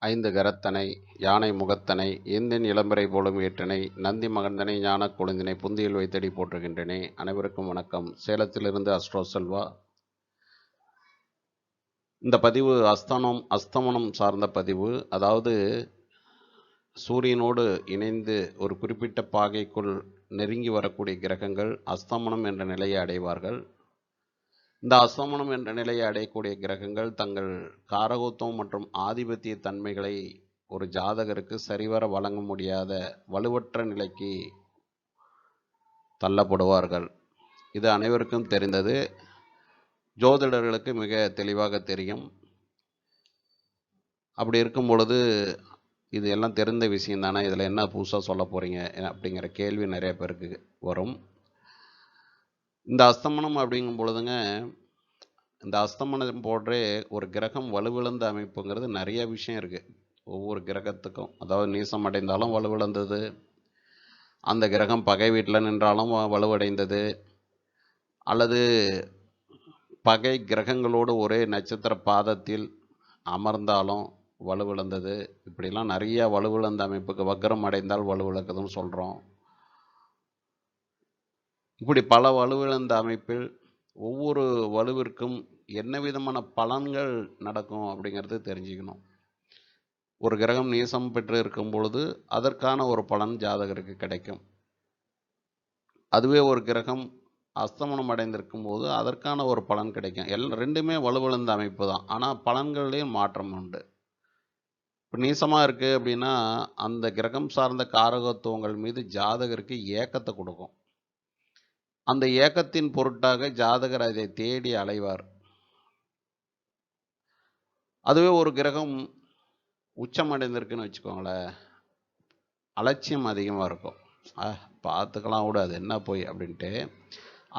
ஐந்து கரத்தனை யானை முகத்தனை ஏந்தின் இளம்பரை போலும் ஏற்றனை நந்தி மகந்தனை ஞானக் கொழுந்தினை புந்தியில் வைத்தடி போற்றுகின்றனே. அனைவருக்கும் வணக்கம். சேலத்திலிருந்து அஸ்ட்ரோ செல்வா. இந்த பதிவு அஸ்தானம் அஸ்தமனம் சார்ந்த பதிவு. அதாவது சூரியனோடு இணைந்து ஒரு குறிப்பிட்ட பாகைக்குள் நெருங்கி வரக்கூடிய கிரகங்கள் அஸ்தமனம் என்ற நிலையை அடைவார்கள். இந்த அஸ்தமனம் என்ற நிலையை அடையக்கூடிய கிரகங்கள் தங்கள் காரகத்துவம் மற்றும் ஆதிபத்திய தன்மைகளை ஒரு ஜாதகருக்கு சரிவர வழங்க முடியாத வலுவற்ற நிலைக்கு தள்ளப்படுவார்கள். இது அனைவருக்கும் தெரிந்தது. ஜோதிடர்களுக்கு மிக தெளிவாக தெரியும். அப்படி இருக்கும் பொழுது இது எல்லாம் தெரிந்த விஷயம் தானே? இதில் என்ன புதுசாக சொல்ல போகிறீங்க அப்படிங்கிற கேள்வி நிறைய பேருக்கு வரும். இந்த அஸ்தமனம் அப்படிங்கும் பொழுதுங்க இந்த அஸ்தமனம் போன்றே ஒரு கிரகம் வலுவிழந்த அமைப்புங்கிறது நிறைய விஷயம் இருக்குது ஒவ்வொரு கிரகத்துக்கும் அதாவது நீசம் அடைந்தாலும் வலுவிழந்தது அந்த கிரகம் பகை வீட்டில் நின்றாலும் வலுவடைந்தது அல்லது பகை கிரகங்களோடு ஒரே நட்சத்திர பாதத்தில் அமர்ந்தாலும் வலுவிழந்தது இப்படிலாம் நிறையா வலுவிழந்த அமைப்புக்கு வக்ரம் அடைந்தால் வலுவிழக்குதுன்னு சொல்கிறோம் இப்படி பல வலுவிழந்த அமைப்பில் ஒவ்வொரு வலுவிற்கும் என்ன விதமான பலன்கள் நடக்கும் அப்படிங்கிறது தெரிஞ்சுக்கணும். ஒரு கிரகம் நீசம் பெற்று இருக்கும் பொழுது அதற்கான ஒரு பலன் ஜாதகருக்கு கிடைக்கும். அதுவே ஒரு கிரகம் அஸ்தமனம் அடைந்திருக்கும் போது அதற்கான ஒரு பலன் கிடைக்கும். எல் ரெண்டுமே வலுவிழந்த அமைப்பு தான். ஆனால் பலன்கள்லேயும் மாற்றம் உண்டு. இப்போ நீசமாக இருக்குது அப்படின்னா அந்த கிரகம் சார்ந்த காரகத்துவங்கள் மீது ஜாதகருக்கு ஏக்கத்தை கொடுக்கும். அந்த ஏக்கத்தின் பொருட்டாக ஜாதகர் அதை தேடி அலைவார். அதுவே ஒரு கிரகம் உச்சம் அடைந்திருக்குன்னு வச்சுக்கோங்களேன். அலட்சியம் அதிகமாக இருக்கும். ஆ பார்த்துக்கலாம் கூட அது என்ன போய் அப்படின்ட்டு.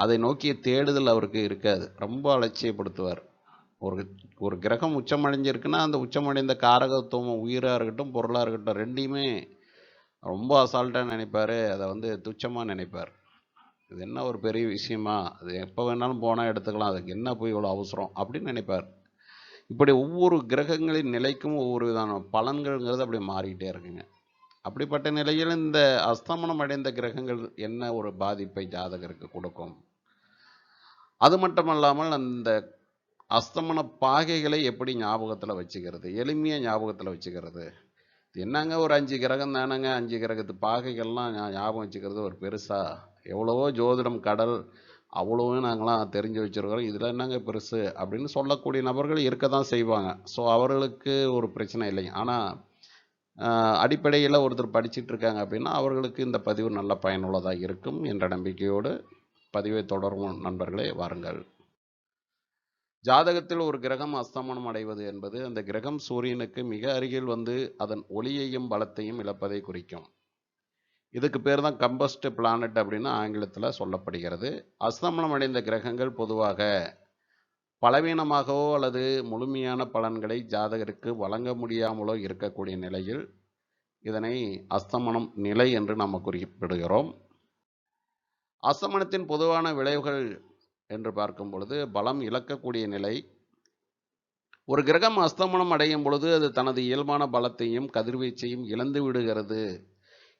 அதை நோக்கிய தேடுதல் அவருக்கு இருக்காது. ரொம்ப அலட்சியப்படுத்துவார். ஒரு ஒரு கிரகம் உச்சமடைஞ்சிருக்குன்னா அந்த உச்சமடைந்த காரகத்துவம் உயிராக இருக்கட்டும் பொருளாக இருக்கட்டும் ரெண்டையுமே ரொம்ப அசால்ட்டாக நினைப்பார். அதை வந்து துச்சமாக நினைப்பார். இது என்ன ஒரு பெரிய விஷயமா? அது எப்போ வேணாலும் போனால் எடுத்துக்கலாம். அதுக்கு என்ன போய் இவ்வளோ அவசரம்? அப்படின்னு நினைப்பார். இப்படி ஒவ்வொரு கிரகங்களின் நிலைக்கும் ஒவ்வொரு விதமான பலன்கள்ங்கிறது அப்படி மாறிக்கிட்டே இருக்குங்க. அப்படிப்பட்ட நிலையில் இந்த அஸ்தமனம் அடைந்த கிரகங்கள் என்ன ஒரு பாதிப்பை ஜாதகருக்கு கொடுக்கும்? அது மட்டுமல்லாமல் அந்த அஸ்தமன பாகைகளை எப்படி ஞாபகத்தில் வச்சுக்கிறது? எளிமையாக ஞாபகத்தில் வச்சுக்கிறது. என்னங்க ஒரு அஞ்சு கிரகம் தானங்க? அஞ்சு கிரகத்து பாகைகள்லாம் ஞாபகம் வச்சுக்கிறது ஒரு பெருசாக எவ்வளவோ ஜோதிடம் கடல் அவ்வளோவும் நாங்களாம் தெரிஞ்சு வச்சுருக்கிறோம். இதில் என்னங்க பெருசு? அப்படின்னு சொல்லக்கூடிய நபர்கள் இருக்க தான் செய்வாங்க. ஸோ அவர்களுக்கு ஒரு பிரச்சனை இல்லைங்க ஆனால் அடிப்படையில் ஒருத்தர் படிச்சுட்டு இருக்காங்க அப்படின்னா அவர்களுக்கு இந்த பதிவு நல்ல பயனுள்ளதாக இருக்கும் என்ற நம்பிக்கையோடு பதிவை தொடரும் நண்பர்களே வாருங்கள். ஜாதகத்தில் ஒரு கிரகம் அஸ்தமனம் அடைவது என்பது அந்த கிரகம் சூரியனுக்கு மிக அருகில் வந்து அதன் ஒளியையும் பலத்தையும் இழப்பதை குறிக்கும். இதுக்கு பேர் தான் கம்பஸ்ட் பிளானட் அப்படின்னு ஆங்கிலத்தில் சொல்லப்படுகிறது. அஸ்தமனம் அடைந்த கிரகங்கள் பொதுவாக பலவீனமாகவோ அல்லது முழுமையான பலன்களை ஜாதகருக்கு வழங்க முடியாமலோ இருக்கக்கூடிய நிலையில் இதனை அஸ்தமனம் நிலை என்று நாம் குறிப்பிடுகிறோம். அஸ்தமனத்தின் பொதுவான விளைவுகள் என்று பார்க்கும் பொழுது பலம் இழக்கக்கூடிய நிலை. ஒரு கிரகம் அஸ்தமனம் அடையும் பொழுது அது தனது இயல்பான பலத்தையும் கதிர்வீச்சையும் இழந்து விடுகிறது.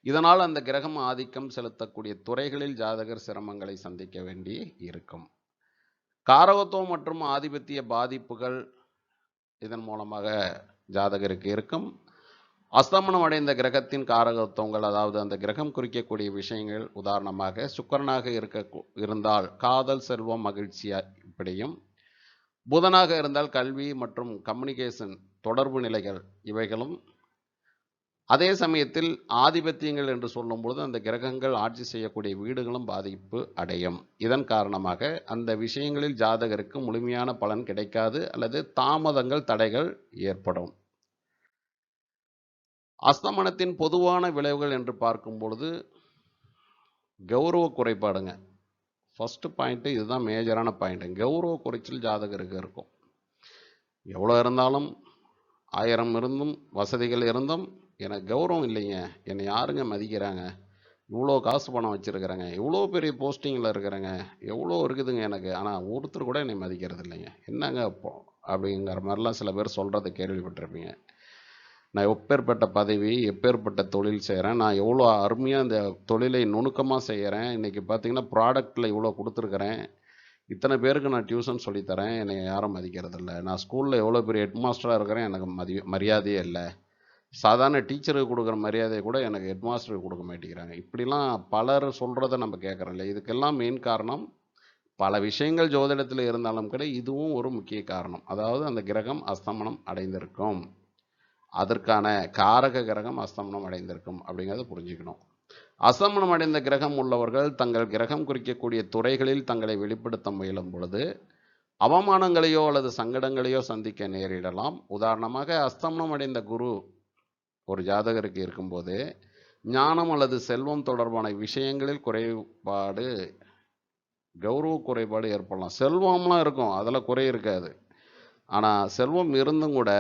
இதனால் அந்த கிரகம் ஆதிக்கம் செலுத்தக்கூடிய துறைகளில் ஜாதகர் சிரமங்களை சந்திக்க வேண்டி இருக்கும். காரகத்துவம் மற்றும் ஆதிபத்திய பாதிப்புகள் இதன் மூலமாக ஜாதகருக்கு இருக்கும். அஸ்தமனம் அடைந்த கிரகத்தின் காரகத்துவங்கள் அதாவது அந்த கிரகம் குறிக்கக்கூடிய விஷயங்கள் உதாரணமாக சுக்கரனாக இருக்க இருந்தால் காதல் செல்வம் மகிழ்ச்சியா இப்படியும். புதனாக இருந்தால் கல்வி மற்றும் கம்யூனிகேஷன் தொடர்பு நிலைகள் இவைகளும் அதே சமயத்தில் ஆதிபத்தியங்கள் என்று சொல்லும்பொழுது அந்த கிரகங்கள் ஆட்சி செய்யக்கூடிய வீடுகளும் பாதிப்பு அடையும். இதன் காரணமாக அந்த விஷயங்களில் ஜாதகருக்கு முழுமையான பலன் கிடைக்காது அல்லது தாமதங்கள் தடைகள் ஏற்படும். அஸ்தமனத்தின் பொதுவான விளைவுகள் என்று பார்க்கும் பொழுது கௌரவ குறைபாடுங்க. ஃபஸ்ட்டு பாயிண்ட்டு இதுதான் மேஜரான பாயிண்ட்டு கௌரவ குறைச்சல் ஜாதகருக்கு இருக்கும். எவ்வளோ இருந்தாலும் ஆயிரம் இருந்தும் வசதிகள் இருந்தும் எனக்கு கௌரவம் இல்லைங்க. என்னை யாருங்க மதிக்கிறாங்க? இவ்வளோ காசு பணம் வச்சுருக்கிறேங்க. இவ்வளோ பெரிய போஸ்டிங்கில் இருக்கிறேங்க. எவ்வளோ இருக்குதுங்க எனக்கு. ஆனால் ஒருத்தர் கூட என்னை மதிக்கிறது இல்லைங்க. என்னங்க அப்போ அப்படிங்கிற மாதிரிலாம் சில பேர் சொல்கிறத கேள்விப்பட்டிருப்பீங்க. நான் எப்பேற்பட்ட பதவி எப்பேற்பட்ட தொழில் செய்கிறேன் நான் எவ்வளோ அருமையாக இந்த தொழிலை நுணுக்கமாக செய்கிறேன் இன்றைக்கி பார்த்தீங்கன்னா ப்ராடக்ட்டில் இவ்வளோ கொடுத்துருக்குறேன். இத்தனை பேருக்கு நான் டியூஷன் சொல்லித்தரேன். என்னை யாரும் மதிக்கிறதில்ல. நான் ஸ்கூலில் எவ்வளோ பெரிய ஹெட் மாஸ்டராக இருக்கிறேன். எனக்கு மதி மரியாதையே இல்லை. சாதாரண டீச்சருக்கு கொடுக்குற மரியாதையை கூட எனக்கு ஹெட்மாஸ்டருக்கு கொடுக்க மாட்டேங்கிறாங்க. இப்படிலாம் பலர் சொல்கிறத நம்ம கேட்குறோம் இல்லை இதுக்கெல்லாம் மெயின் காரணம் பல விஷயங்கள் ஜோதிடத்தில் இருந்தாலும் கூட இதுவும் ஒரு முக்கிய காரணம். அதாவது அந்த கிரகம் அஸ்தமனம் அடைந்திருக்கும். அதற்கான காரக கிரகம் அஸ்தமனம் அடைந்திருக்கும் அப்படிங்கிறத புரிஞ்சுக்கணும். அஸ்தமனம் அடைந்த கிரகம் உள்ளவர்கள் தங்கள் கிரகம் குறிக்கக்கூடிய துறைகளில் தங்களை வெளிப்படுத்த முயலும் பொழுது அவமானங்களையோ அல்லது சங்கடங்களையோ சந்திக்க நேரிடலாம். உதாரணமாக அஸ்தமனம் அடைந்த குரு ஒரு ஜாதகருக்கு இருக்கும்போது ஞானம் அல்லது செல்வம் தொடர்பான விஷயங்களில் குறைபாடு கௌரவ குறைபாடு ஏற்படலாம். செல்வம்லாம் இருக்கும் அதில் குறை இருக்காது. ஆனால் செல்வம் இருந்தும் கூட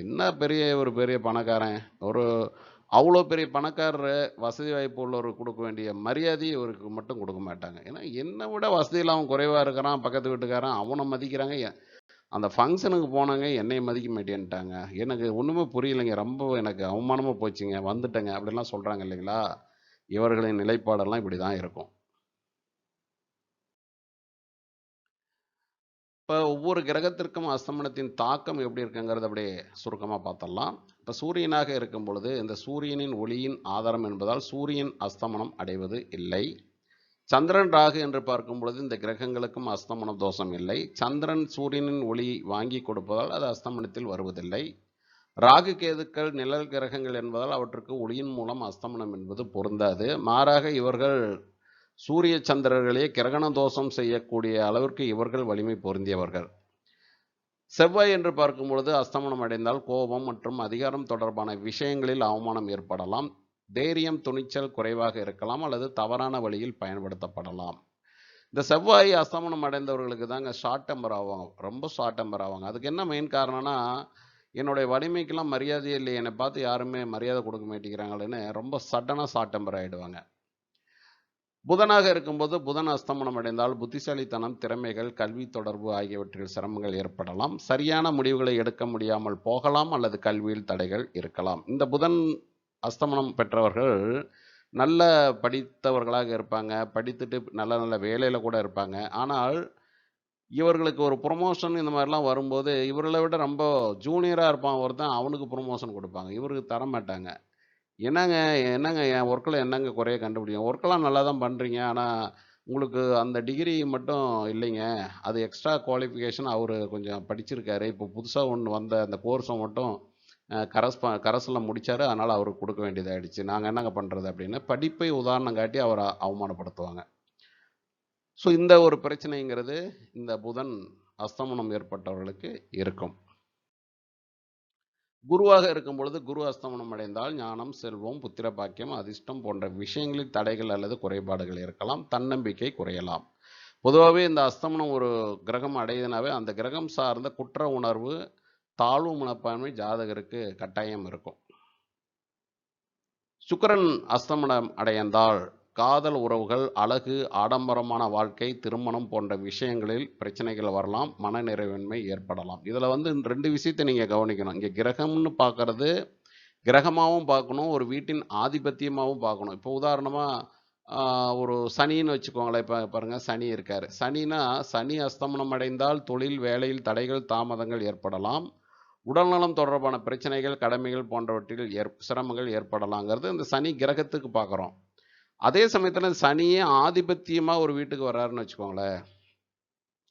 என்ன பெரிய ஒரு பெரிய பணக்காரன்? ஒரு அவ்வளோ பெரிய பணக்காரர் வசதி வாய்ப்பு உள்ளவருக்கு கொடுக்க வேண்டிய மரியாதையை இவருக்கு மட்டும் கொடுக்க மாட்டாங்க. ஏன்னா என்னை விட வசதியில் அவன் குறைவாக இருக்கிறான் பக்கத்து வீட்டுக்காரன் அவனை மதிக்கிறாங்க ஏன் அந்த ஃபங்க்ஷனுக்கு போனாங்க என்னை மதிக்க மாட்டேன்ட்டாங்க. எனக்கு ஒன்றுமே புரியலைங்க. ரொம்ப எனக்கு அவமானமாக போச்சுங்க. வந்துட்டேங்க. அப்படிலாம் சொல்கிறாங்க இல்லைங்களா? இவர்களின் நிலைப்பாடெல்லாம் இப்படி தான் இருக்கும். இப்போ ஒவ்வொரு கிரகத்திற்கும் அஸ்தமனத்தின் தாக்கம் எப்படி இருக்குங்கிறத அப்படியே சுருக்கமாக பார்த்தரலாம் இப்போ சூரியனாக இருக்கும் பொழுது இந்த சூரியனின் ஒளியின் ஆதாரம் என்பதால் சூரியன் அஸ்தமனம் அடைவது இல்லை. சந்திரன் ராகு என்று பார்க்கும் பொழுது இந்த கிரகங்களுக்கும் அஸ்தமன தோஷம் இல்லை. சந்திரன் சூரியனின் ஒளி வாங்கி கொடுப்பதால் அது அஸ்தமனத்தில் வருவதில்லை. ராகு கேதுக்கள் நிழல் கிரகங்கள் என்பதால் அவற்றுக்கு ஒளியின் மூலம் அஸ்தமனம் என்பது பொருந்தாது. மாறாக இவர்கள் சூரிய சந்திரர்களே கிரகண தோஷம் செய்யக்கூடிய அளவிற்கு இவர்கள் வலிமை பொருந்தியவர்கள். செவ்வாய் என்று பார்க்கும் பொழுது அஸ்தமனம் அடைந்தால் கோபம் மற்றும் அதிகாரம் தொடர்பான விஷயங்களில் அவமானம் ஏற்படலாம். தைரியம் துணிச்சல் குறைவாக இருக்கலாம் அல்லது தவறான வழியில் பயன்படுத்தப்படலாம். இந்த செவ்வாய் அஸ்தமனம் அடைந்தவர்களுக்கு தாங்க ஷார்ட் டெம்பர் ஆவாங்க. ரொம்ப ஷார்ட் டெம்பர் ஆவாங்க. அதுக்கு என்ன மெயின் காரணம்னா என்னுடைய வலிமைக்கெல்லாம் மரியாதையே இல்லை. என்னை பார்த்து யாருமே மரியாதை கொடுக்க மாட்டேங்கிறாங்களேன்னு ரொம்ப சடனாக ஷார்ட் டெம்பர் ஆகிடுவாங்க புதனாக இருக்கும்போது புதன் அஸ்தமனம் அடைந்தால் புத்திசாலித்தனம் திறமைகள் கல்வி தொடர்பு ஆகியவற்றில் சிரமங்கள் ஏற்படலாம். சரியான முடிவுகளை எடுக்க முடியாமல் போகலாம் அல்லது கல்வியில் தடைகள் இருக்கலாம். இந்த புதன் அஸ்தமனம் பெற்றவர்கள் நல்ல படித்தவர்களாக இருப்பாங்க. படித்துட்டு நல்ல நல்ல வேலையில் கூட இருப்பாங்க. ஆனால் இவர்களுக்கு ஒரு ப்ரொமோஷன் இந்த மாதிரிலாம் வரும்போது இவர்களை விட ரொம்ப ஜூனியராக இருப்பான் ஒருத்தன் அவனுக்கு ப்ரொமோஷன் கொடுப்பாங்க. இவருக்கு தர மாட்டாங்க. என்னங்க என்னங்க என் ஒர்க்கில் என்னங்க குறைய கண்டுபிடிக்கும்? ஒர்க்கெல்லாம் நல்லா தான் பண்ணுறீங்க ஆனால் உங்களுக்கு அந்த டிகிரி மட்டும் இல்லைங்க. அது எக்ஸ்ட்ரா குவாலிஃபிகேஷன் அவர் கொஞ்சம் படிச்சிருக்காரு. இப்போ புதுசாக ஒன்று வந்த அந்த கோர்ஸை மட்டும் கரஸ் கரஸில் முடித்தார் அதனால் அவருக்கு கொடுக்க வேண்டியதாகிடுச்சு நாங்கள் என்னங்க பண்ணுறது அப்படின்னா படிப்பை உதாரணம் காட்டி அவரை அவமானப்படுத்துவாங்க. ஸோ இந்த ஒரு பிரச்சனைங்கிறது இந்த புதன் அஸ்தமனம் ஏற்பட்டவர்களுக்கு இருக்கும். குருவாக இருக்கும் பொழுது குரு அஸ்தமனம் அடைந்தால் ஞானம் செல்வம் புத்திர பாக்கியம் அதிர்ஷ்டம் போன்ற விஷயங்களில் தடைகள் அல்லது குறைபாடுகள் இருக்கலாம் தன்னம்பிக்கை குறையலாம். பொதுவாகவே இந்த அஸ்தமனம் ஒரு கிரகம் அடையுதுனாவே அந்த கிரகம் சார்ந்த குற்ற உணர்வு தாழ்வு மனப்பான்மை ஜாதகருக்கு கட்டாயம் இருக்கும். சுக்கிரன் அஸ்தமனம் அடைந்தால் காதல் உறவுகள் அழகு ஆடம்பரமான வாழ்க்கை திருமணம் போன்ற விஷயங்களில் பிரச்சனைகள் வரலாம் மனநிறைவின்மை ஏற்படலாம். இதில் வந்து இந்த ரெண்டு விஷயத்தை நீங்கள் கவனிக்கணும். இங்கே கிரகம்னு பார்க்கறது கிரகமாகவும் பார்க்கணும் ஒரு வீட்டின் ஆதிபத்தியமாகவும் பார்க்கணும் இப்போ உதாரணமாக ஒரு சனின்னு வச்சுக்கோங்களேன். இப்போ பாருங்கள் சனி இருக்கார். சனினா சனி அஸ்தமனம் அடைந்தால் தொழில் வேலையில் தடைகள் தாமதங்கள் ஏற்படலாம். உடல்நலம் தொடர்பான பிரச்சனைகள் கடமைகள் போன்றவற்றில் ஏற் சிரமங்கள் ஏற்படலாங்கிறது இந்த சனி கிரகத்துக்கு பார்க்குறோம் அதே சமயத்தில் சனியே ஆதிபத்தியமாக ஒரு வீட்டுக்கு வர்றாருன்னு வச்சுக்கோங்களேன்.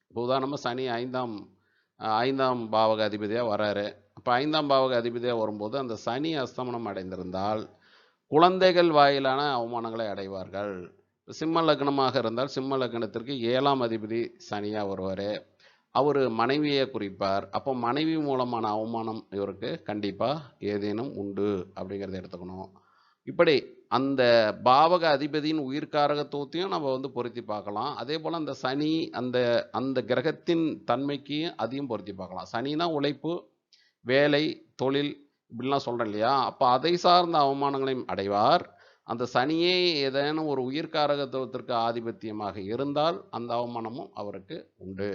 இப்போ உதாரணமாக சனி ஐந்தாம் ஐந்தாம் பாவக அதிபதியாக வராரு அப்போ ஐந்தாம் பாவக அதிபதியாக வரும்போது அந்த சனி அஸ்தமனம் அடைந்திருந்தால் குழந்தைகள் வாயிலான அவமானங்களை அடைவார்கள். சிம்ம லக்னமாக இருந்தால் சிம்ம லக்னத்திற்கு ஏழாம் அதிபதி சனியாக வருவார். அவர் மனைவியை குறிப்பார். அப்போ மனைவி மூலமான அவமானம் இவருக்கு கண்டிப்பாக ஏதேனும் உண்டு அப்படிங்கிறத எடுத்துக்கணும். இப்படி அந்த பாவக அதிபதியின் உயிர்காரகத்துவத்தையும் நம்ம வந்து பொருத்தி பார்க்கலாம். அதே போல் அந்த சனி அந்த அந்த கிரகத்தின் தன்மைக்கு அதையும் பொருத்தி பார்க்கலாம். சனினா உழைப்பு வேலை தொழில் இப்படிலாம் சொல்கிறேன் இல்லையா? அப்போ அதை சார்ந்த அவமானங்களையும் அடைவார். அந்த சனியே ஏதேனும் ஒரு உயிர்காரகத்துவத்திற்கு ஆதிபத்தியமாக இருந்தால் அந்த அவமானமும் அவருக்கு உண்டு.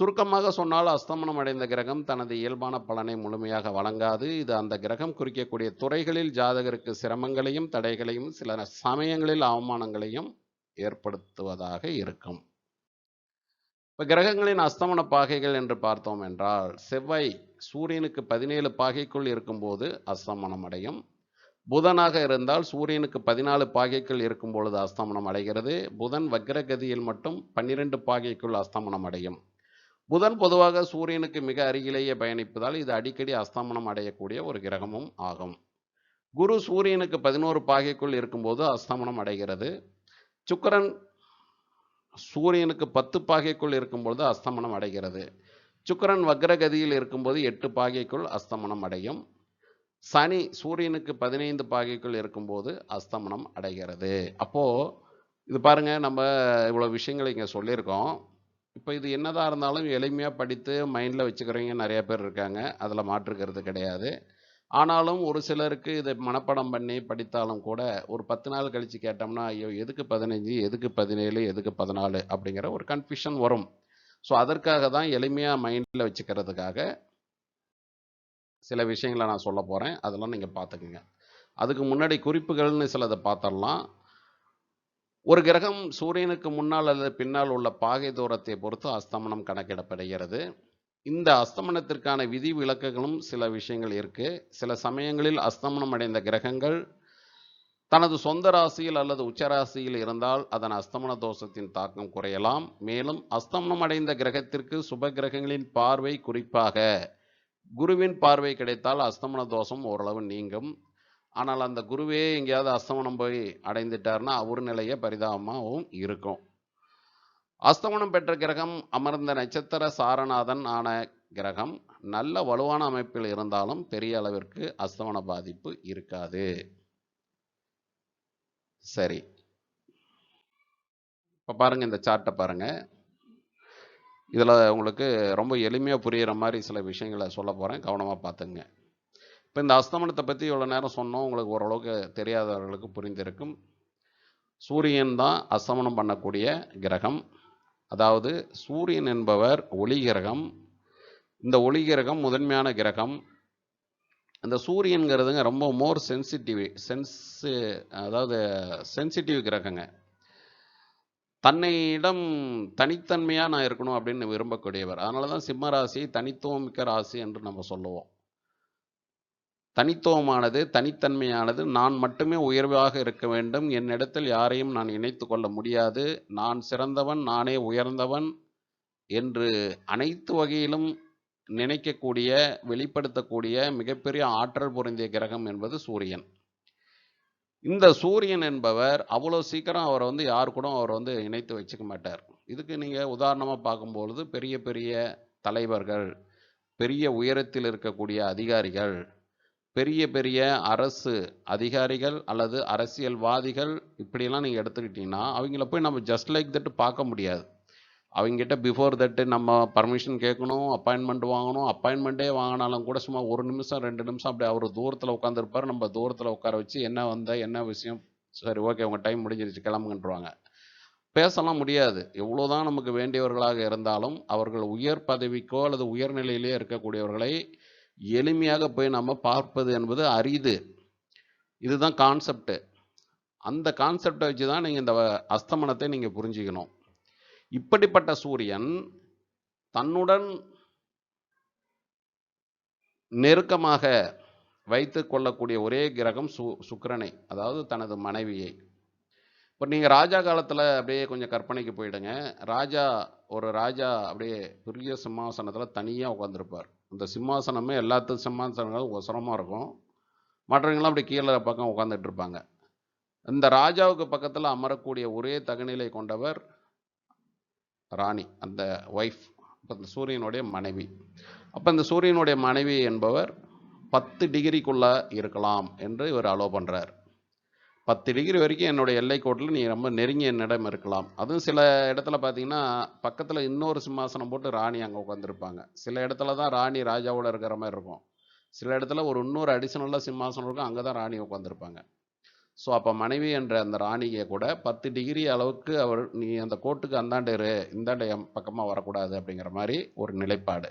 சுருக்கமாக சொன்னால் அஸ்தமனம் அடைந்த கிரகம் தனது இயல்பான பலனை முழுமையாக வழங்காது. இது அந்த கிரகம் குறிக்கக்கூடிய துறைகளில் ஜாதகருக்கு சிரமங்களையும் தடைகளையும் சில சமயங்களில் அவமானங்களையும் ஏற்படுத்துவதாக இருக்கும். இப்போ கிரகங்களின் அஸ்தமன பாகைகள் என்று பார்த்தோம் என்றால் செவ்வாய் சூரியனுக்கு பதினேழு பாகைக்குள் இருக்கும்போது அஸ்தமனம் அடையும். புதனாக இருந்தால் சூரியனுக்கு பதினாலு பாகைக்குள் இருக்கும் பொழுது அஸ்தமனம் அடைகிறது. புதன் வக்ரகதியில் மட்டும் பன்னிரெண்டு பாகைக்குள் அஸ்தமனம் அடையும். புதன் பொதுவாக சூரியனுக்கு மிக அருகிலேயே பயணிப்பதால் இது அடிக்கடி அஸ்தமனம் அடையக்கூடிய ஒரு கிரகமும் ஆகும். குரு சூரியனுக்கு பதினோரு பாகைக்குள் இருக்கும்போது அஸ்தமனம் அடைகிறது. சுக்கிரன் சூரியனுக்கு பத்து பாகைக்குள் இருக்கும்பொழுது அஸ்தமனம் அடைகிறது. சுக்கிரன் வக்ரகதியில் இருக்கும்போது எட்டு பாகைக்குள் அஸ்தமனம் அடையும். சனி சூரியனுக்கு பதினைந்து பாகைக்குள் இருக்கும்போது அஸ்தமனம் அடைகிறது. அப்போது இது பாருங்க நம்ம இவ்வளோ விஷயங்களை இங்கே சொல்லியிருக்கோம். இப்போ இது என்னதான் இருந்தாலும் எளிமையாக படித்து மைண்டில் வச்சுக்கிறவங்க நிறைய பேர் இருக்காங்க. அதில் மாற்றுக்கிறது கிடையாது. ஆனாலும் ஒரு சிலருக்கு இதை மனப்பாடம் பண்ணி படித்தாலும் கூட ஒரு பத்து நாள் கழித்து கேட்டோம்னா ஐயோ எதுக்கு பதினஞ்சு? எதுக்கு பதினேழு? எதுக்கு பதினாலு? அப்படிங்கிற ஒரு கன்ஃபியூஷன் வரும். ஸோ அதற்காக தான் எளிமையாக மைண்டில் வச்சுக்கிறதுக்காக சில விஷயங்களை நான் சொல்ல போகிறேன் அதெல்லாம் நீங்கள் பார்த்துக்குங்க. அதுக்கு முன்னாடி குறிப்புகள்னு சிலதை பார்த்தரலாம் ஒரு கிரகம் சூரியனுக்கு முன்னால் அல்லது பின்னால் உள்ள பாகை தூரத்தை பொறுத்து அஸ்தமனம் கணக்கிடப்படுகிறது. இந்த அஸ்தமனத்திற்கான விதி விலக்குகளும் சில விஷயங்கள் இருக்கு. சில சமயங்களில் அஸ்தமனம் அடைந்த கிரகங்கள் தனது சொந்த ராசியில் அல்லது உச்சராசியில் இருந்தால் அதன் அஸ்தமன தோஷத்தின் தாக்கம் குறையலாம். மேலும் அஸ்தமனம் அடைந்த கிரகத்திற்கு சுப கிரகங்களின் பார்வை குறிப்பாக குருவின் பார்வை கிடைத்தால் அஸ்தமன தோஷம் ஓரளவு நீங்கும். ஆனால் அந்த குருவே எங்கேயாவது அஸ்தமனம் போய் அடைந்துட்டார்னா அவர் நிலையே பரிதாபமாகவும் இருக்கும். அஸ்தமனம் பெற்ற கிரகம் அமர்ந்த நட்சத்திர சாரநாதன் ஆன கிரகம் நல்ல வலுவான அமைப்பில் இருந்தாலும் பெரிய அளவிற்கு அஸ்தமன பாதிப்பு இருக்காது. சரி. இப்போ பாருங்கள் இந்த சார்ட்டை பாருங்கள் இதில் உங்களுக்கு ரொம்ப எளிமையாக புரிகிற மாதிரி சில விஷயங்களை சொல்ல போகிறேன் கவனமாக பார்த்துங்க இப்போ இந்த அஸ்தமனத்தை பற்றி இவ்வளோ நேரம் சொன்னோம். உங்களுக்கு ஓரளவுக்கு தெரியாதவர்களுக்கு புரிந்திருக்கும். சூரியன் தான் அஸ்தமனம் பண்ணக்கூடிய கிரகம். அதாவது சூரியன் என்பவர் ஒளி கிரகம். இந்த ஒளி கிரகம் முதன்மையான கிரகம். இந்த சூரியன்கிறதுங்க ரொம்ப மோர் சென்சிட்டிவ் சென்ஸு அதாவது சென்சிட்டிவ் கிரகங்க. தன்னையிடம் தனித்தன்மையாக நான் இருக்கணும் அப்படின்னு விரும்பக்கூடியவர். அதனால தான் சிம்ம ராசி தனித்துவம் மிக்க ராசி என்று நம்ம சொல்லுவோம். தனித்துவமானது தனித்தன்மையானது. நான் மட்டுமே உயர்வாக இருக்க வேண்டும். என்னிடத்தில் யாரையும் நான் இணைத்து கொள்ள முடியாது. நான் சிறந்தவன் நானே உயர்ந்தவன் என்று அனைத்து வகையிலும் நினைக்கக்கூடிய வெளிப்படுத்தக்கூடிய மிகப்பெரிய ஆற்றல் பொருந்திய கிரகம் என்பது சூரியன். இந்த சூரியன் என்பவர் அவ்வளோ சீக்கிரம் அவரை வந்து யார் கூட அவர் வந்து இணைத்து வச்சுக்க மாட்டார். இதுக்கு நீங்கள் உதாரணமாக பார்க்கும்பொழுது பெரிய பெரிய தலைவர்கள் பெரிய உயரத்தில் இருக்கக்கூடிய அதிகாரிகள் பெரிய பெரிய அரசு அதிகாரிகள் அல்லது அரசியல்வாதிகள் இப்படியெல்லாம் நீங்கள் எடுத்துக்கிட்டிங்கன்னா அவங்கள போய் நம்ம ஜஸ்ட் லைக் தட் பார்க்க முடியாது. அவங்ககிட்ட பிஃபோர் தட்டு நம்ம பர்மிஷன் கேட்கணும் அப்பாயின்மெண்ட் வாங்கணும். அப்பாயின்மெண்ட்டே வாங்கினாலும் கூட சும்மா ஒரு நிமிஷம் ரெண்டு நிமிஷம் அப்படி அவர் தூரத்தில் உட்காந்துருப்பார் நம்ம தூரத்தில் உட்கார வச்சு என்ன வந்த என்ன விஷயம்? சரி ஓகே உங்கள் டைம் முடிஞ்சிருச்சு கிளம்புங்கன்றுவாங்க. பேசலாம் முடியாது. எவ்வளோதான் நமக்கு வேண்டியவர்களாக இருந்தாலும் அவர்கள் உயர் பதவிக்கோ அல்லது உயர்நிலையிலே இருக்கக்கூடியவர்களை எளிமையாக போய் நம்ம பார்ப்பது என்பது அரிது. இதுதான் கான்செப்டு அந்த கான்செப்டை வச்சு தான் நீங்கள் இந்த அஸ்தமனத்தை நீங்கள் புரிஞ்சுக்கணும். இப்படிப்பட்ட சூரியன் தன்னுடன் நெருக்கமாக வைத்து கொள்ளக்கூடிய ஒரே கிரகம் சு சுக்கிரனை அதாவது தனது மனைவியை. இப்போ நீங்கள் ராஜா காலத்தில் அப்படியே கொஞ்சம் கற்பனைக்கு போயிடுங்க. ராஜா ஒரு ராஜா அப்படியே பெரிய சிம்மாசனத்தில் தனியாக உட்காந்துருப்பார் அந்த சிம்மாசனமே எல்லாத்து சிம்மாசனங்களும் ஒசரமாக இருக்கும். மற்றவங்களாம் அப்படி கீழே பக்கம் உட்காந்துட்டு இருப்பாங்க. இந்த ராஜாவுக்கு பக்கத்தில் அமரக்கூடிய ஒரே தகுநிலை கொண்டவர் ராணி அந்த ஒய்ஃப் அப்போ இந்த சூரியனுடைய மனைவி. அப்போ இந்த சூரியனுடைய மனைவி என்பவர் பத்து டிகிரிக்குள்ளே இருக்கலாம் என்று இவர் அலோ பண்ணுறார் பத்து டிகிரி வரைக்கும் என்னுடைய எல்லைக்கோட்டில் நீ ரொம்ப நெருங்கிய என்னிடம் இருக்கலாம். அதுவும் சில இடத்துல பார்த்தீங்கன்னா பக்கத்தில் இன்னொரு சிம்மாசனம் போட்டு ராணி அங்கே உட்காந்துருப்பாங்க சில இடத்துல தான் ராணி ராஜாவோட இருக்கிற மாதிரி இருக்கும். சில இடத்துல ஒரு இன்னொரு அடிஷனலாக சிம்மாசனம் இருக்கும் அங்கே தான் ராணி உட்காந்துருப்பாங்க ஸோ அப்போ மனைவி என்ற அந்த ராணியை கூட பத்து டிகிரி அளவுக்கு அவர் நீ அந்த கோட்டுக்கு அந்தாண்டு இரு இந்தாண்ட என் பக்கமாக வரக்கூடாது அப்படிங்கிற மாதிரி ஒரு நிலைப்பாடு.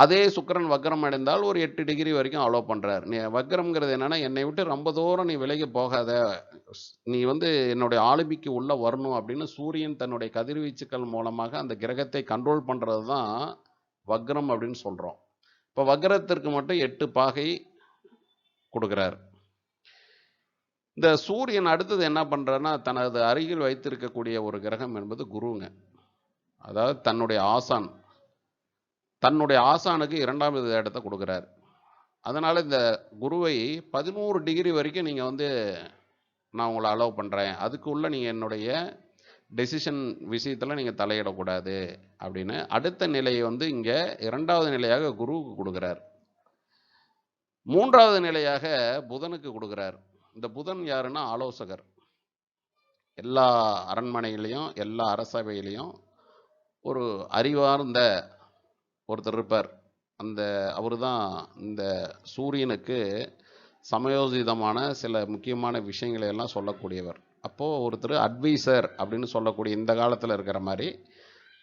அதே சுக்கிரன் வக்ரம் அடைந்தால் ஒரு எட்டு டிகிரி வரைக்கும் அலோவ் பண்ணுறார் நீ வக்ரம்ங்கிறது என்னென்னா என்னை விட்டு ரொம்ப தூரம் நீ விலகி போகாத. நீ வந்து என்னுடைய ஆளுமைக்கு உள்ளே வரணும் அப்படின்னு சூரியன் தன்னுடைய கதிர்வீச்சுக்கள் மூலமாக அந்த கிரகத்தை கண்ட்ரோல் பண்ணுறது தான் வக்ரம் அப்படின்னு சொல்கிறோம் இப்போ வக்ரத்திற்கு மட்டும் எட்டு பாகை கொடுக்குறார். இந்த சூரியன் அடுத்தது என்ன பண்ணுறாருன்னா தனது அருகில் வைத்திருக்கக்கூடிய ஒரு கிரகம் என்பது குருங்க. அதாவது தன்னுடைய ஆசான். தன்னுடைய ஆசானுக்கு இரண்டாவது இடத்த கொடுக்குறார். அதனால் இந்த குருவை பதினோரு டிகிரி வரைக்கும் நீங்கள் வந்து நான் உங்களை அலோவ் பண்ணுறேன் அதுக்குள்ளே நீங்கள் என்னுடைய டெசிஷன் விஷயத்தில் நீங்கள் தலையிடக்கூடாது அப்படின்னு அடுத்த நிலையை வந்து இங்கே இரண்டாவது நிலையாக குருவுக்கு கொடுக்குறார். மூன்றாவது நிலையாக புதனுக்கு கொடுக்குறார். இந்த புதன் யாருன்னா ஆலோசகர். எல்லா அரண்மனையிலையும் எல்லா அரசவையிலையும் ஒரு அறிவார்ந்த ஒருத்தர் இருப்பார். அந்த அவர் தான் இந்த சூரியனுக்கு சமயோசிதமான சில முக்கியமான விஷயங்களை எல்லாம் சொல்லக்கூடியவர். அப்போது ஒருத்தர் அட்வைசர் அப்படின்னு சொல்லக்கூடிய இந்த காலத்தில் இருக்கிற மாதிரி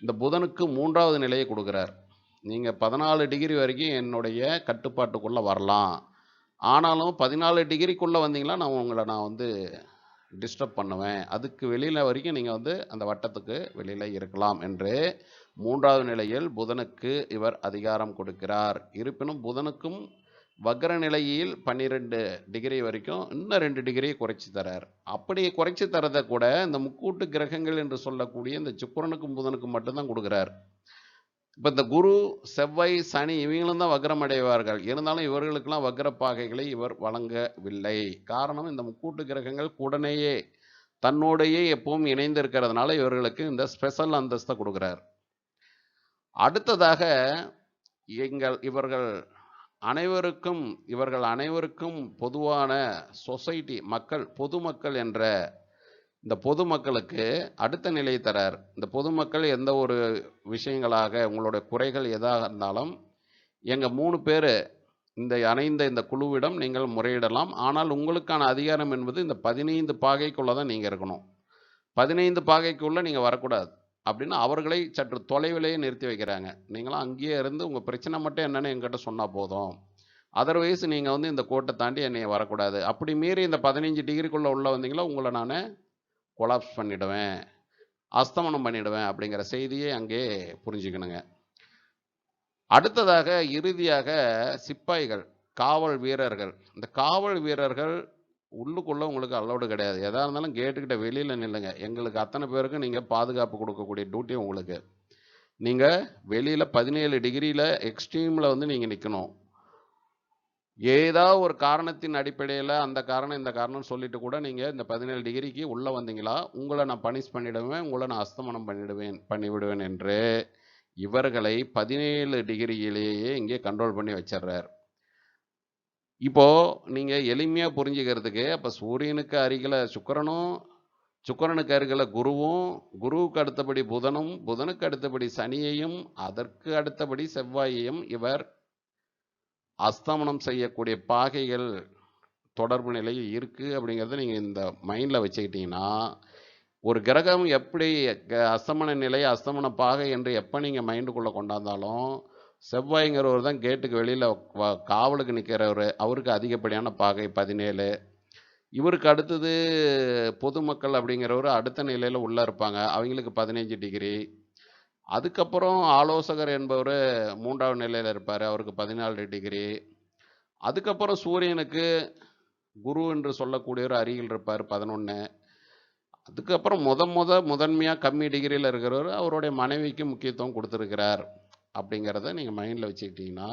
இந்த புதனுக்கு மூன்றாவது நிலையை கொடுக்குறார். நீங்கள் பதினாலு டிகிரி வரைக்கும் என்னுடைய கட்டுப்பாட்டுக்குள்ளே வரலாம். ஆனாலும் பதினாலு டிகிரிக்குள்ளே வந்தீங்களா நான் உங்களை நான் வந்து டிஸ்டர்ப் பண்ணுவேன். அதுக்கு வெளியில் வரைக்கும் நீங்கள் வந்து அந்த வட்டத்துக்கு வெளியில் இருக்கலாம் என்று மூன்றாவது நிலையில் புதனுக்கு இவர் அதிகாரம் கொடுக்கிறார். இருப்பினும் புதனுக்கும் வக்ர நிலையில் பன்னிரெண்டு டிகிரி வரைக்கும் இன்னும் ரெண்டு டிகிரி குறைச்சி தரார். அப்படி குறைச்சி தரதை கூட இந்த முக்கூட்டு கிரகங்கள் என்று சொல்லக்கூடிய இந்த சுக்கரனுக்கும் புதனுக்கும் மட்டும்தான் கொடுக்குறார். இப்போ இந்த குரு செவ்வாய் சனி இவங்களும் தான் வக்ரம் அடைவார்கள். இருந்தாலும் இவர்களுக்கெல்லாம் வக்ர பாகைகளை இவர் வழங்கவில்லை. காரணம் இந்த முக்கூட்டு கிரகங்கள் உடனேயே தன்னோடையே எப்பவும் இணைந்திருக்கிறதுனால இவர்களுக்கு இந்த ஸ்பெஷல் அந்தஸ்தை கொடுக்குறார். அடுத்ததாக எங்கள் இவர்கள் அனைவருக்கும் இவர்கள் அனைவருக்கும் பொதுவான சொசைட்டி மக்கள் பொதுமக்கள் என்ற இந்த பொதுமக்களுக்கு அடுத்த நிலை தரார். இந்த பொதுமக்கள் எந்த ஒரு விஷயங்களாக உங்களுடைய குறைகள் எதாக இருந்தாலும் எங்கள் மூணு பேர் இந்த அணைந்த இந்த குழுவிடம் நீங்கள் முறையிடலாம். ஆனால் உங்களுக்கான அதிகாரம் என்பது இந்த பதினைந்து பாகைக்குள்ளே தான் நீங்கள் இருக்கணும். பதினைந்து பாகைக்குள்ளே நீங்கள் வரக்கூடாது. அப்படின்னு அவர்களை சற்று தொலைவிலேயே நிறுத்தி வைக்கிறாங்க. நீங்களாம் அங்கேயே இருந்து உங்கள் பிரச்சனை மட்டும் என்னென்னு எங்கிட்ட சொன்னால் போதும். அதர்வைஸ் நீங்கள் வந்து இந்த கோட்டை தாண்டி என்னை வரக்கூடாது. அப்படி மீறி இந்த பதினஞ்சு டிகிரிக்குள்ளே உள்ள வந்தீங்களா உங்களை நான் கொலாப்ஸ் பண்ணிவிடுவேன் அஸ்தமனம் பண்ணிவிடுவேன் அப்படிங்கிற செய்தியை அங்கே புரிஞ்சுக்கணுங்க. அடுத்ததாக இறுதியாக சிப்பாய்கள் காவல் வீரர்கள். இந்த காவல் வீரர்கள் உள்ளுக்குள்ளே உங்களுக்கு அலௌடு கிடையாது. எதாக இருந்தாலும் கேட்டுக்கிட்ட வெளியில் நில்லுங்க. எங்களுக்கு அத்தனை பேருக்கும் நீங்கள் பாதுகாப்பு கொடுக்கக்கூடிய டியூட்டி உங்களுக்கு. நீங்கள் வெளியில் பதினேழு டிகிரியில் எக்ஸ்ட்ரீமில் வந்து நீங்கள் நிற்கணும் ஏதாவது ஒரு காரணத்தின் அடிப்படையில் அந்த காரணம் இந்த காரணம் சொல்லிட்டு கூட நீங்கள் இந்த பதினேழு டிகிரிக்கு உள்ளே வந்தீங்களா? உங்களை நான் பனிஷ் பண்ணிவிடுவேன் உங்களை நான் அஸ்தமனம் பண்ணிவிடுவேன் பண்ணிவிடுவேன் என்று இவர்களை பதினேழு டிகிரியிலேயே இங்கே கண்ட்ரோல் பண்ணி வச்சிடுறார். இப்போ நீங்கள் எளிமையாக புரிஞ்சுக்கிறதுக்கு அப்போ சூரியனுக்கு அருகில் சுக்கிரனும் சுக்கிரனுக்கு அருகில் குருவும் குருவுக்கு அடுத்தபடி புதனும் புதனுக்கு அடுத்தபடி சனியையும் அதற்கு அடுத்தபடி செவ்வாயையும் இவர் அஸ்தமனம் செய்யக்கூடிய பாகைகள் தொடர்பு நிலையில் இருக்குது அப்படிங்கிறத நீங்கள் இந்த மைண்டில் வச்சுக்கிட்டீங்கன்னா ஒரு கிரகம் எப்படி க- அஸ்தமன நிலை அஸ்தமன பாகை என்று எப்போ நீங்கள் மைண்டுக்குள்ளே கொண்டாந்தாலும் செவ்வாய்ங்கிறவர் தான் கேட்டுக்கு வெளியில் காவலுக்கு நிற்கிறவர் அவருக்கு அதிகப்படியான பாகை பதினேழு. இவருக்கு அடுத்தது பொதுமக்கள் அப்படிங்கிறவர் அடுத்த நிலையில் உள்ளே இருப்பாங்க. அவங்களுக்கு பதினஞ்சு டிகிரி அதுக்கப்புறம் ஆலோசகர் என்பவர் மூன்றாவது நிலையில் இருப்பார். அவருக்கு பதினாலு டிகிரி அதுக்கப்புறம் சூரியனுக்கு குரு என்று சொல்லக்கூடியவர் அருகில் இருப்பார் பதினொன்று அதுக்கப்புறம் முத முத முதன்மையாக கம்மி டிகிரியில் இருக்கிறவர் அவருடைய மனைவிக்கு முக்கியத்துவம் கொடுத்துருக்கிறார். அப்படிங்கிறத நீங்கள் மைண்டில் வச்சுக்கிட்டிங்கன்னா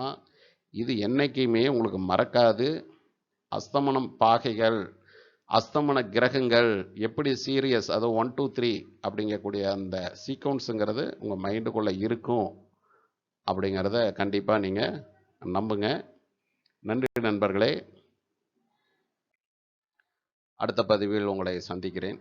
இது என்றைக்குமே உங்களுக்கு மறக்காது. அஸ்தமனம் பாகைகள் அஸ்தமன கிரகங்கள் எப்படி சீரியஸ் அது ஒன் டூ த்ரீ அப்படிங்கக்கூடிய அந்த சீக்வன்ஸுங்கிறது உங்கள் மைண்டுக்குள்ளே இருக்கும் அப்படிங்கிறத கண்டிப்பாக நீங்கள் நம்புங்க. நன்றி நண்பர்களே. அடுத்த பதிவில் உங்களை சந்திக்கிறேன்.